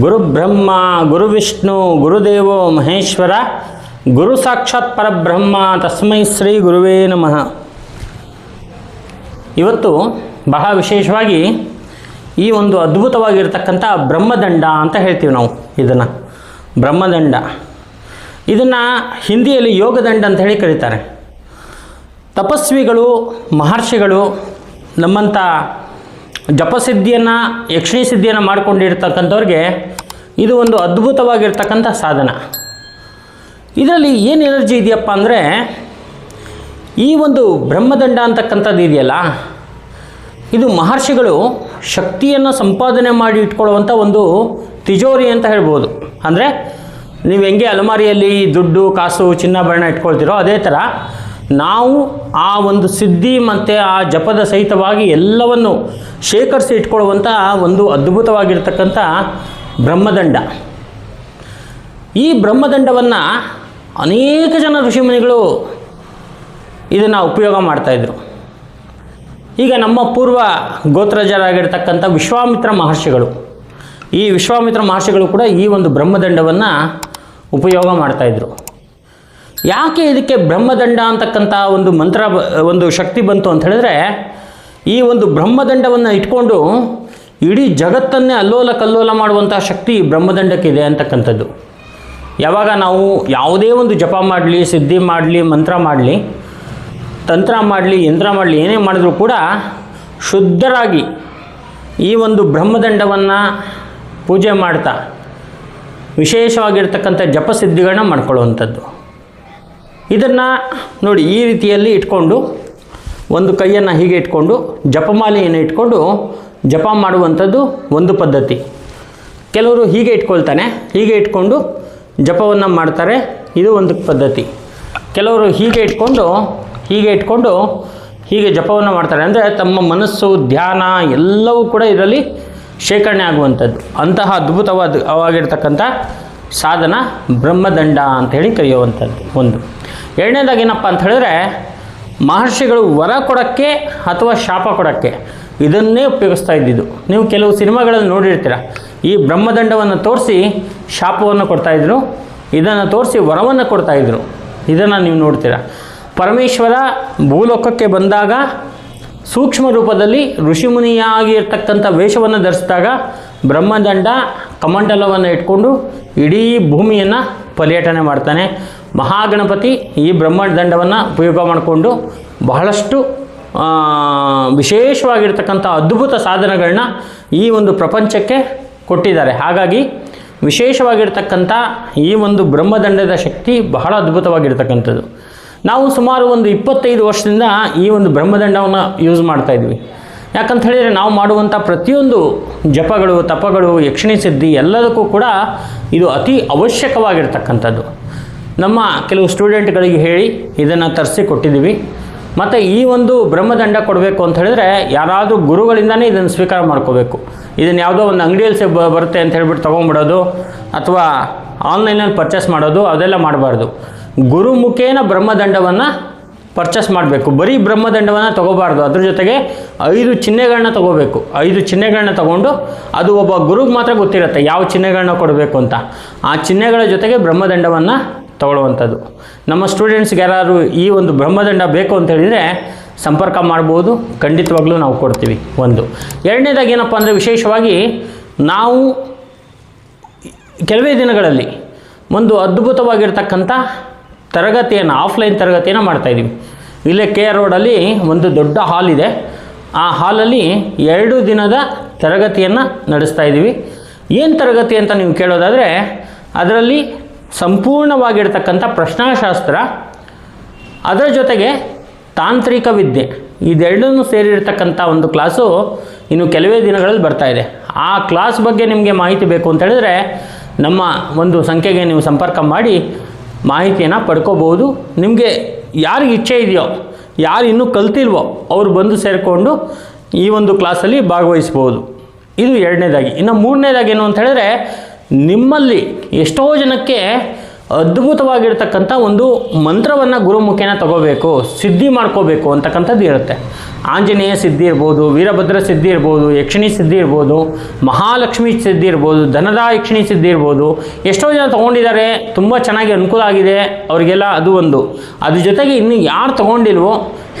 ಗುರು ಬ್ರಹ್ಮ, ಗುರು ವಿಷ್ಣು ಗುರುದೇವೋ ಮಹೇಶ್ವರ, ಗುರು ಸಾಕ್ಷಾತ್ ಪರಬ್ರಹ್ಮ, ತಸ್ಮೈ ಶ್ರೀ ಗುರುವೇ ನಮಃ. ಇವತ್ತು ಬಹಳ ವಿಶೇಷವಾಗಿ ಈ ಒಂದು ಅದ್ಭುತವಾಗಿರ್ತಕ್ಕಂಥ ಬ್ರಹ್ಮದಂಡ ಅಂತ ಹೇಳ್ತೀವಿ ನಾವು ಇದನ್ನು. ಬ್ರಹ್ಮದಂಡ. ಇದನ್ನು ಹಿಂದಿಯಲ್ಲಿ ಯೋಗದಂಡ ಅಂತ ಹೇಳಿ ಕರೀತಾರೆ. ತಪಸ್ವಿಗಳು, ಮಹರ್ಷಿಗಳು ನಮ್ಮಂಥ ಜಪಸಿದ್ಧಿಯನ್ನು, ಯಕ್ಷಿಣಿ ಸಿದ್ಧಿಯನ್ನು ಮಾಡಿಕೊಂಡಿರ್ತಕ್ಕಂಥವ್ರಿಗೆ ಇದು ಒಂದು ಅದ್ಭುತವಾಗಿರ್ತಕ್ಕಂಥ ಸಾಧನ. ಇದರಲ್ಲಿ ಏನು ಎನರ್ಜಿ ಇದೆಯಪ್ಪ ಅಂದರೆ, ಈ ಒಂದು ಬ್ರಹ್ಮದಂಡ ಅಂತಕ್ಕಂಥದ್ದು ಇದೆಯಲ್ಲ, ಇದು ಮಹರ್ಷಿಗಳು ಶಕ್ತಿಯನ್ನು ಸಂಪಾದನೆ ಮಾಡಿ ಇಟ್ಕೊಳ್ಳುವಂಥ ಒಂದು ತಿಜೋರಿ ಅಂತ ಹೇಳ್ಬೋದು. ಅಂದರೆ, ನೀವು ಹೆಂಗೆ ಅಲಮಾರಿಯಲ್ಲಿ ದುಡ್ಡು, ಕಾಸು ಚಿನ್ನಾಭರಣ ಇಟ್ಕೊಳ್ತೀರೋ ಅದೇ ಥರ ನಾವು ಆ ಒಂದು ಸಿದ್ಧಿ ಮತ್ತು ಆ ಜಪದ ಸಹಿತವಾಗಿ ಎಲ್ಲವನ್ನು ಶೇಖರಿಸಿ ಇಟ್ಕೊಳ್ಳುವಂಥ ಒಂದು ಅದ್ಭುತವಾಗಿರ್ತಕ್ಕಂಥ ಬ್ರಹ್ಮದಂಡ. ಈ ಬ್ರಹ್ಮದಂಡವನ್ನು ಅನೇಕ ಜನ ಋಷಿಮುನಿಗಳು ಇದನ್ನು ಉಪಯೋಗ ಮಾಡ್ತಾಯಿದ್ರು ಈಗ ನಮ್ಮ ಪೂರ್ವ ಗೋತ್ರಜರಾಗಿರ್ತಕ್ಕಂಥ ವಿಶ್ವಾಮಿತ್ರ ಮಹರ್ಷಿಗಳು, ಈ ವಿಶ್ವಾಮಿತ್ರ ಮಹರ್ಷಿಗಳು ಕೂಡ ಈ ಒಂದು ಬ್ರಹ್ಮದಂಡವನ್ನು ಉಪಯೋಗ ಮಾಡ್ತಾಯಿದ್ರು ಯಾಕೆ ಇದಕ್ಕೆ ಬ್ರಹ್ಮದಂಡ ಅಂತಕ್ಕಂಥ ಒಂದು ಮಂತ್ರ ಒಂದು ಶಕ್ತಿ ಬಂತು ಅಂತ ಹೇಳಿದ್ರೆ, ಈ ಒಂದು ಬ್ರಹ್ಮದಂಡವನ್ನು ಇಟ್ಕೊಂಡು ಇಡೀ ಜಗತ್ತನ್ನೇ ಅಲ್ಲೋಲ ಕಲ್ಲೋಲ ಮಾಡುವಂಥ ಶಕ್ತಿ ಬ್ರಹ್ಮದಂಡಕ್ಕಿದೆ ಅಂತಕ್ಕಂಥದ್ದು. ಯಾವಾಗ ನಾವು ಯಾವುದೇ ಒಂದು ಜಪ ಮಾಡಲಿ, ಸಿದ್ಧಿ ಮಾಡಲಿ, ಮಂತ್ರ ಮಾಡಲಿ, ತಂತ್ರ ಮಾಡಲಿ, ಯಂತ್ರ ಮಾಡಲಿ, ಏನೇ ಮಾಡಿದ್ರೂ ಕೂಡ ಶುದ್ಧರಾಗಿ ಈ ಒಂದು ಬ್ರಹ್ಮದಂಡವನ್ನು ಪೂಜೆ ಮಾಡ್ತಾ ವಿಶೇಷವಾಗಿರ್ತಕ್ಕಂಥ ಜಪಸಿದ್ಧಿಗಳನ್ನ ಮಾಡ್ಕೊಳ್ಳುವಂಥದ್ದು. ಇದನ್ನು ನೋಡಿ ಈ ರೀತಿಯಲ್ಲಿ ಇಟ್ಕೊಂಡು, ಒಂದು ಕೈಯನ್ನು ಹೀಗೆ ಇಟ್ಕೊಂಡು, ಜಪಮಾಲೆಯನ್ನು ಇಟ್ಕೊಂಡು ಜಪ ಮಾಡುವಂಥದ್ದು ಒಂದು ಪದ್ಧತಿ. ಕೆಲವರು ಹೀಗೆ ಇಟ್ಕೊಳ್ತಾನೆ, ಹೀಗೆ ಇಟ್ಕೊಂಡು ಜಪವನ್ನು ಮಾಡ್ತಾರೆ, ಇದು ಒಂದು ಪದ್ಧತಿ. ಕೆಲವರು ಹೀಗೆ ಇಟ್ಕೊಂಡು ಹೀಗೆ ಇಟ್ಕೊಂಡು ಹೀಗೆ ಜಪವನ್ನು ಮಾಡ್ತಾರೆ. ಅಂದರೆ ತಮ್ಮ ಮನಸ್ಸು, ಧ್ಯಾನ ಎಲ್ಲವೂ ಕೂಡ ಇದರಲ್ಲಿ ಶೇಖರಣೆ ಆಗುವಂಥದ್ದು. ಅಂತಹ ಅದ್ಭುತವಾದ ಆಗಿರ್ತಕ್ಕಂಥ ಸಾಧನ ಬ್ರಹ್ಮದಂಡ ಅಂಥೇಳಿ ಕರೆಯುವಂಥದ್ದು ಒಂದು. ಎರಡನೇದಾಗಿ ಏನಪ್ಪ ಅಂತ ಹೇಳಿದ್ರೆ, ಮಹರ್ಷಿಗಳು ವರ ಕೊಡೋಕ್ಕೆ ಅಥವಾ ಶಾಪ ಕೊಡೋಕ್ಕೆ ಇದನ್ನೇ ಉಪಯೋಗಿಸ್ತಾ ಇದ್ದಿದ್ದು. ನೀವು ಕೆಲವು ಸಿನಿಮಾಗಳಲ್ಲಿ ನೋಡಿರ್ತೀರ, ಈ ಬ್ರಹ್ಮದಂಡವನ್ನು ತೋರಿಸಿ ಶಾಪವನ್ನು ಕೊಡ್ತಾಯಿದ್ರು ಇದನ್ನು ತೋರಿಸಿ ವರವನ್ನು ಕೊಡ್ತಾಯಿದ್ರು ಇದನ್ನು ನೀವು ನೋಡ್ತೀರ. ಪರಮೇಶ್ವರ ಭೂಲೋಕಕ್ಕೆ ಬಂದಾಗ ಸೂಕ್ಷ್ಮ ರೂಪದಲ್ಲಿ ಋಷಿಮುನಿಯಾಗಿ ಇರ್ತಕ್ಕಂಥ ವೇಷವನ್ನು ಧರಿಸಿದಾಗ ಬ್ರಹ್ಮದಂಡ ಕಮಂಡಲವನ್ನು ಇಟ್ಕೊಂಡು ಇಡೀ ಭೂಮಿಯನ್ನು ಪರ್ಯಟನೆ ಮಾಡ್ತಾನೆ. ಮಹಾಗಣಪತಿ ಈ ಬ್ರಹ್ಮದಂಡವನ್ನು ಉಪಯೋಗ ಮಾಡಿಕೊಂಡು ಬಹಳಷ್ಟು ವಿಶೇಷವಾಗಿರ್ತಕ್ಕಂಥ ಅದ್ಭುತ ಸಾಧನಗಳನ್ನ ಈ ಒಂದು ಪ್ರಪಂಚಕ್ಕೆ ಕೊಟ್ಟಿದ್ದಾರೆ. ಹಾಗಾಗಿ ವಿಶೇಷವಾಗಿರ್ತಕ್ಕಂಥ ಈ ಒಂದು ಬ್ರಹ್ಮದಂಡದ ಶಕ್ತಿ ಬಹಳ ಅದ್ಭುತವಾಗಿರ್ತಕ್ಕಂಥದ್ದು. ನಾವು ಸುಮಾರು ಒಂದು ಇಪ್ಪತ್ತೈದು ವರ್ಷದಿಂದ ಈ ಒಂದು ಬ್ರಹ್ಮದಂಡವನ್ನು ಯೂಸ್ ಮಾಡ್ತಾ ಇದ್ವಿ. ಯಾಕಂತ ಹೇಳಿದರೆ ನಾವು ಮಾಡುವಂಥ ಪ್ರತಿಯೊಂದು ಜಪಗಳು, ತಪಗಳು, ಯಕ್ಷಿಣಿ ಸಿದ್ಧಿ ಎಲ್ಲದಕ್ಕೂ ಕೂಡ ಇದು ಅತಿ ಅವಶ್ಯಕವಾಗಿರ್ತಕ್ಕಂಥದ್ದು. ನಮ್ಮ ಕೆಲವು ಸ್ಟೂಡೆಂಟ್ಗಳಿಗೆ ಹೇಳಿ ಇದನ್ನು ತರಿಸಿ ಕೊಟ್ಟಿದ್ದೀವಿ. ಮತ್ತು ಈ ಒಂದು ಬ್ರಹ್ಮದಂಡ ಕೊಡಬೇಕು ಅಂತ ಹೇಳಿದ್ರೆ ಯಾರಾದರೂ ಗುರುಗಳಿಂದನೇ ಇದನ್ನು ಸ್ವೀಕಾರ ಮಾಡ್ಕೋಬೇಕು. ಇದನ್ನು ಯಾವುದೋ ಒಂದು ಅಂಗಡಿಯಲ್ಲಿ ಬರುತ್ತೆ ಅಂತ ಹೇಳ್ಬಿಟ್ಟು ತೊಗೊಂಬಿಡೋದು ಅಥವಾ ಆನ್ಲೈನಲ್ಲಿ ಪರ್ಚೇಸ್ ಮಾಡೋದು, ಅದೆಲ್ಲ ಮಾಡಬಾರ್ದು. ಗುರುಮುಖೇನ ಬ್ರಹ್ಮದಂಡವನ್ನು ಪರ್ಚೇಸ್ ಮಾಡಬೇಕು. ಬರೀ ಬ್ರಹ್ಮದಂಡವನ್ನು ತೊಗೋಬಾರ್ದು. ಅದ್ರ ಜೊತೆಗೆ ಐದು ಚಿಹ್ನೆಗಳನ್ನ ತೊಗೋಬೇಕು. ಐದು ಚಿಹ್ನೆಗಳನ್ನ ತೊಗೊಂಡು ಅದು ಒಬ್ಬ ಗುರುಗೆ ಮಾತ್ರ ಗೊತ್ತಿರುತ್ತೆ. ಯಾವ ಚಿಹ್ನೆಗಳನ್ನ ಕೊಡಬೇಕು ಅಂತ. ಆ ಚಿಹ್ನೆಗಳ ಜೊತೆಗೆ ಬ್ರಹ್ಮದಂಡವನ್ನು ತಗೊಳ್ಳುವಂಥದ್ದು. ನಮ್ಮ ಸ್ಟೂಡೆಂಟ್ಸ್ಗೆ ಯಾರಾದರೂ ಈ ಒಂದು ಬ್ರಹ್ಮದಂಡ ಬೇಕು ಅಂತ ಹೇಳಿದರೆ ಸಂಪರ್ಕ ಮಾಡ್ಬೋದು. ಖಂಡಿತವಾಗ್ಲೂ ನಾವು ಕೊಡ್ತೀವಿ ಒಂದು. ಎರಡನೇದಾಗಿ ಏನಪ್ಪ ಅಂದರೆ ವಿಶೇಷವಾಗಿ ನಾವು ಕೆಲವೇ ದಿನಗಳಲ್ಲಿ ಒಂದು ಅದ್ಭುತವಾಗಿರ್ತಕ್ಕಂಥ ತರಗತಿಯನ್ನು ಆಫ್ಲೈನ್ ತರಗತಿಯನ್ನು ಮಾಡ್ತಾಯಿದ್ದೀವಿ ಇಲ್ಲೇ ಕೆ ಆರ್ ರೋಡಲ್ಲಿ ಒಂದು ದೊಡ್ಡ ಹಾಲ್ ಇದೆ. ಆ ಹಾಲಲ್ಲಿ ಎರಡು ದಿನದ ತರಗತಿಯನ್ನು ನಡೆಸ್ತಾ ಇದ್ದೀವಿ. ಏನು ತರಗತಿ ಅಂತ ನೀವು ಕೇಳೋದಾದರೆ, ಅದರಲ್ಲಿ ಸಂಪೂರ್ಣವಾಗಿರ್ತಕ್ಕಂಥ ಪ್ರಶ್ನಾಶಾಸ್ತ್ರ, ಅದರ ಜೊತೆಗೆ ತಾಂತ್ರಿಕ ವಿದ್ಯೆ, ಇದೆರಡನ್ನೂ ಸೇರಿರ್ತಕ್ಕಂಥ ಒಂದು ಕ್ಲಾಸು ಇನ್ನು ಕೆಲವೇ ದಿನಗಳಲ್ಲಿ ಬರ್ತಾ ಇದೆ. ಆ ಕ್ಲಾಸ್ ಬಗ್ಗೆ ನಿಮಗೆ ಮಾಹಿತಿ ಬೇಕು ಅಂತ ಹೇಳಿದ್ರೆ, ನಮ್ಮ ಒಂದು ಸಂಖ್ಯೆಗೆ ನೀವು ಸಂಪರ್ಕ ಮಾಡಿ ಮಾಹಿತಿಯನ್ನು ಪಡ್ಕೋಬೋದು ನಿಮಗೆ ಯಾರಿಗೆ ಇಚ್ಛೆ ಇದೆಯೋ, ಯಾರು ಇನ್ನೂ ಕಲ್ತಿಲ್ವೋ, ಅವರು ಬಂದು ಸೇರಿಕೊಂಡು ಈ ಒಂದು ಕ್ಲಾಸಲ್ಲಿ ಭಾಗವಹಿಸ್ಬೋದು ಇದು ಎರಡನೇದಾಗಿ. ಇನ್ನು ಮೂರನೇದಾಗಿ ಏನು ಅಂತ ಹೇಳಿದ್ರೆ, ನಿಮ್ಮಲ್ಲಿ ಎಷ್ಟೋ ಜನಕ್ಕೆ ಅದ್ಭುತವಾಗಿರ್ತಕ್ಕಂಥ ಒಂದು ಮಂತ್ರವನ್ನು ಗುರುಮುಖೇನ ತಗೋಬೇಕು, ಸಿದ್ಧಿ ಮಾಡ್ಕೋಬೇಕು ಅಂತಕ್ಕಂಥದ್ದು ಇರುತ್ತೆ. ಆಂಜನೇಯ ಸಿದ್ಧಿ ಇರ್ಬೋದು, ವೀರಭದ್ರ ಸಿದ್ಧಿ ಇರ್ಬೋದು, ಯಕ್ಷಿಣಿ ಸಿದ್ಧಿ ಇರ್ಬೋದು, ಮಹಾಲಕ್ಷ್ಮಿ ಸಿದ್ಧಿ ಇರ್ಬೋದು, ಧನದ ಯಕ್ಷಿಣಿ ಸಿದ್ಧಿ ಇರ್ಬೋದು, ಎಷ್ಟೋ ಜನ ತೊಗೊಂಡಿದ್ದಾರೆ, ತುಂಬ ಚೆನ್ನಾಗಿ ಅನುಕೂಲ ಆಗಿದೆ, ಅವರಿಗೆಲ್ಲ ಅದು ಒಂದು. ಅದ್ರ ಜೊತೆಗೆ ಇನ್ನು ಯಾರು ತೊಗೊಂಡಿಲ್ವೋ,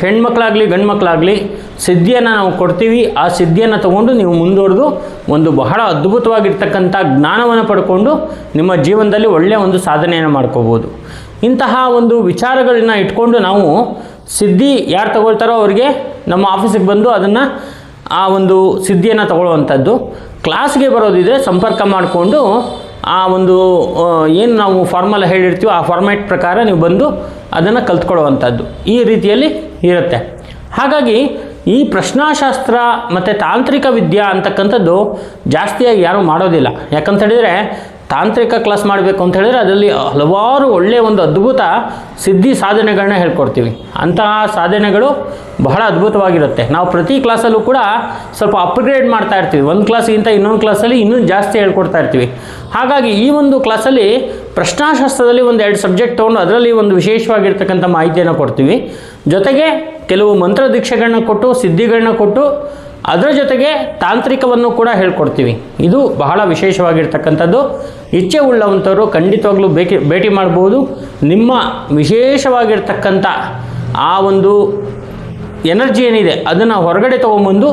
ಹೆಣ್ಮಕ್ಳಾಗಲಿ ಗಂಡು ಮಕ್ಕಳಾಗಲಿ ಸಿದ್ಧಿಯನ್ನು ನಾವು ಕೊಡ್ತೀವಿ. ಆ ಸಿದ್ಧಿಯನ್ನು ತಗೊಂಡು ನೀವು ಮುಂದುವರೆದು ಒಂದು ಬಹಳ ಅದ್ಭುತವಾಗಿರ್ತಕ್ಕಂಥ ಜ್ಞಾನವನ್ನು ಪಡ್ಕೊಂಡು ನಿಮ್ಮ ಜೀವನದಲ್ಲಿ ಒಳ್ಳೆಯ ಒಂದು ಸಾಧನೆಯನ್ನು ಮಾಡ್ಕೋಬೋದು. ಇಂತಹ ಒಂದು ವಿಚಾರಗಳನ್ನ ಇಟ್ಕೊಂಡು ನಾವು ಸಿದ್ಧಿ ಯಾರು ತಗೊಳ್ತಾರೋ ಅವರಿಗೆ ನಮ್ಮ ಆಫೀಸಿಗೆ ಬಂದು ಅದನ್ನು ಆ ಒಂದು ಸಿದ್ಧಿಯನ್ನು ತಗೊಳ್ಳುವಂಥದ್ದು. ಕ್ಲಾಸ್ಗೆ ಬರೋದಿದ್ರೆ ಸಂಪರ್ಕ ಮಾಡಿಕೊಂಡು ಆ ಒಂದು ಏನು ನಾವು ಫಾರ್ಮಲ್ ಹೇಳಿರ್ತೀವೋ ಆ ಫಾರ್ಮ್ಯಾಟ್ ಪ್ರಕಾರ ನೀವು ಬಂದು ಅದನ್ನು ಕಲ್ತ್ಕೊಳ್ಳುವಂಥದ್ದು ಈ ರೀತಿಯಲ್ಲಿ ಇರುತ್ತೆ. ಹಾಗಾಗಿ ಈ ಪ್ರಶ್ನಾಶಾಸ್ತ್ರ ಮತ್ತು ತಾಂತ್ರಿಕ ವಿದ್ಯಾ ಅಂತಕ್ಕಂಥದ್ದು ಜಾಸ್ತಿಯಾಗಿ ಯಾರೂ ಮಾಡೋದಿಲ್ಲ. ಯಾಕಂತ ಹೇಳಿದರೆ ತಾಂತ್ರಿಕ ಕ್ಲಾಸ್ ಮಾಡಬೇಕು ಅಂತ ಹೇಳಿದ್ರೆ ಅದರಲ್ಲಿ ಹಲವಾರು ಒಳ್ಳೆಯ ಒಂದು ಅದ್ಭುತ ಸಿದ್ಧಿ ಸಾಧನೆಗಳನ್ನ ಹೇಳ್ಕೊಡ್ತೀವಿ. ಅಂತಹ ಸಾಧನೆಗಳು ಬಹಳ ಅದ್ಭುತವಾಗಿರುತ್ತೆ. ನಾವು ಪ್ರತಿ ಕ್ಲಾಸಲ್ಲೂ ಕೂಡ ಸ್ವಲ್ಪ ಅಪ್ಗ್ರೇಡ್ ಮಾಡ್ತಾ ಇರ್ತೀವಿ. ಒಂದು ಕ್ಲಾಸಿಗಿಂತ ಇನ್ನೊಂದು ಕ್ಲಾಸಲ್ಲಿ ಇನ್ನೂ ಜಾಸ್ತಿ ಹೇಳ್ಕೊಡ್ತಾ ಇರ್ತೀವಿ. ಹಾಗಾಗಿ ಈ ಒಂದು ಕ್ಲಾಸಲ್ಲಿ ಪ್ರಶ್ನಾಶಾಸ್ತ್ರದಲ್ಲಿ ಒಂದು ಎರಡು ಸಬ್ಜೆಕ್ಟ್ ತೊಗೊಂಡು ಅದರಲ್ಲಿ ಒಂದು ವಿಶೇಷವಾಗಿರ್ತಕ್ಕಂಥ ಮಾಹಿತಿಯನ್ನು ಕೊಡ್ತೀವಿ. ಜೊತೆಗೆ ಕೆಲವು ಮಂತ್ರ ದೀಕ್ಷೆಗಳನ್ನ ಕೊಟ್ಟು ಸಿದ್ಧಿಗಳನ್ನ ಕೊಟ್ಟು, ಅದರ ಜೊತೆಗೆ ತಾಂತ್ರಿಕವನ್ನು ಕೂಡ ಹೇಳ್ಕೊಡ್ತೀವಿ. ಇದು ಬಹಳ ವಿಶೇಷವಾಗಿರ್ತಕ್ಕಂಥದ್ದು. ಇಚ್ಛೆ ಉಳ್ಳವಂಥವರು ಖಂಡಿತವಾಗ್ಲೂ ಭೇಟಿ ಭೇಟಿ ಮಾಡ್ಬೋದು. ನಿಮ್ಮ ವಿಶೇಷವಾಗಿರ್ತಕ್ಕಂಥ ಆ ಒಂದು ಎನರ್ಜಿ ಏನಿದೆ, ಅದನ್ನು ಹೊರಗಡೆ ತೊಗೊಂಬಂದು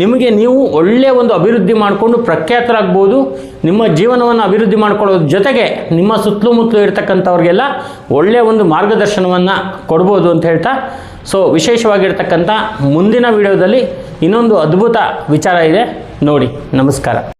ನಿಮಗೆ ನೀವು ಒಳ್ಳೆಯ ಒಂದು ಅಭಿವೃದ್ಧಿ ಮಾಡಿಕೊಂಡು ಪ್ರಖ್ಯಾತರಾಗ್ಬೋದು. ನಿಮ್ಮ ಜೀವನವನ್ನು ಅಭಿವೃದ್ಧಿ ಮಾಡ್ಕೊಳ್ಳೋದ್ರ ಜೊತೆಗೆ ನಿಮ್ಮ ಸುತ್ತಲೂ ಇರತಕ್ಕಂಥವ್ರಿಗೆಲ್ಲ ಒಳ್ಳೆಯ ಒಂದು ಮಾರ್ಗದರ್ಶನವನ್ನು ಕೊಡ್ಬೋದು ಅಂತ ಹೇಳ್ತಾ, ಸೊ ವಿಶೇಷವಾಗಿರ್ತಕ್ಕಂಥ ಮುಂದಿನ ವಿಡಿಯೋದಲ್ಲಿ ಇನ್ನೊಂದು ಅದ್ಭುತ ವಿಚಾರ ಇದೆ. ನೋಡಿ, ನಮಸ್ಕಾರ.